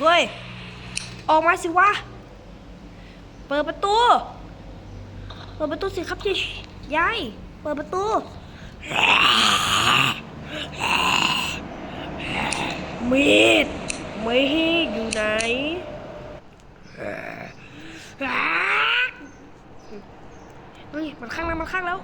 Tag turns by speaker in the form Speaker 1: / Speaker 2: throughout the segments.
Speaker 1: เฮ้ย ออกมาสิวะ เปิดประตู เปิดประตูสิครับยายยาย เปิดประตู มีดมีดอยู่ไหนเฮ้ยมันข้างแล้ว มันข้างแล้ว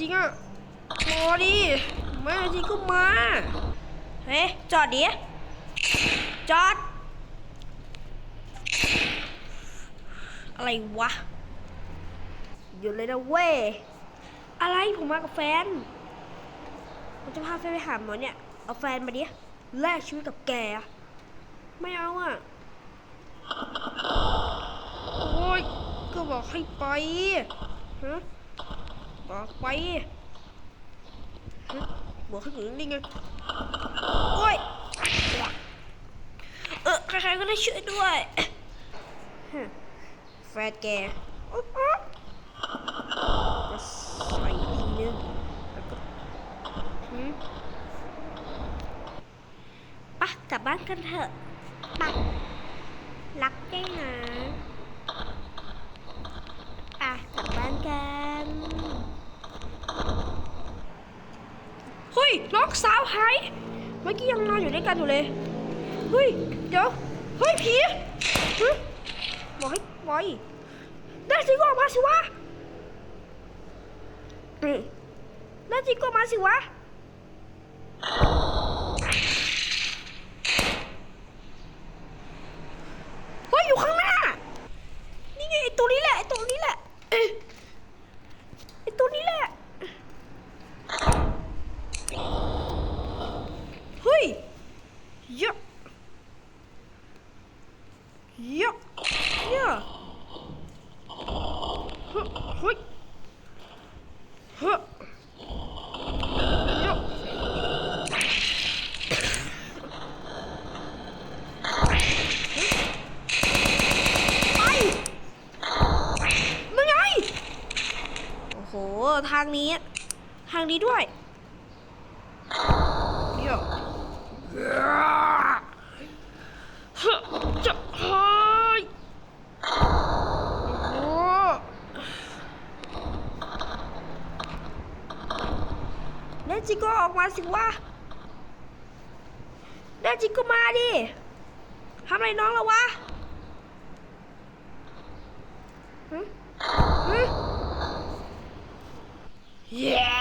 Speaker 1: จริงอะมาดิม่จริงก็มาเฮ้ยจอดดิจอด อะไรวะหยุดเลยนะเว้ยอะไรผมมากับแฟนผมจะพาแฟนไปหาหมอเนี่ยเอาแฟนมาดิแลกชีวิตกับแกไม่เอาอะโอ้ยก็บอกให้ไปฮะ บอไปฮะบอกให้อยู่นิ่ไงโอ้ยเออใครๆก็ได้ช่วยด้วยแฟนแกอ๊ะใส่ทีนึงแล้วก็ปะกลับบ้านกันเถอะปะรักได้นะปะกลับบ้านกัน เฮ้ย น้องสาวหาย เมื่อกี้ยังนอนอยู่ด้วยกันอยู่เลย เฮ้ย เดี๋ยว เฮ้ยผีบอกให้ปล่อยได้จริงก็มาสิวะได้จริงก็ออกมาสิวะ เฮ้ย อยู่ข้างหน้า นี่ไงไอ้ตัวนี้แหละไอ้ตัวนี้แหละเอ้ยไอ้ตัวนี้แหละ เฮ้ยเยอะ เยอะเยอะฮ้ยเฮ้ยเฮ้ยเยอะไปนั่นไง โอ้โห ทางนี้ ทางนี้ด้วยเยวเฮ้ยจะเฮ้ยโอ้แน่จริงก็ออกมาสิวะแน่จริงก็มาดิทำอะไรน้องแล้ววะฮึฮึเย้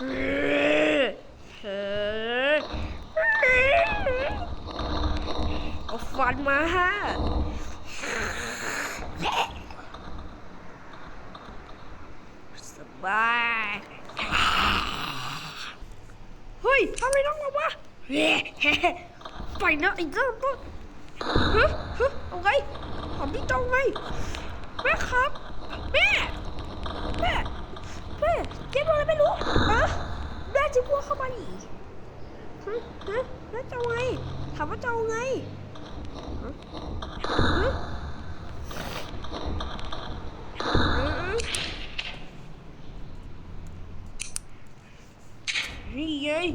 Speaker 1: เออเออเอาฟันมาฮะสบาย เฮ้ยทำอะไรน้องมาวะไปนะไอ้เจ้าตัวฮะฮะเอาไงเอาพี่เจ้าไงแม่ครับ แม่ แม่ แม่เก็บอะไรไม่รู้อะแม่จะพวเข้ามาอีกฮะฮะแล้วจะเอาไงถามว่าจะเอาไงฮะ เย้ย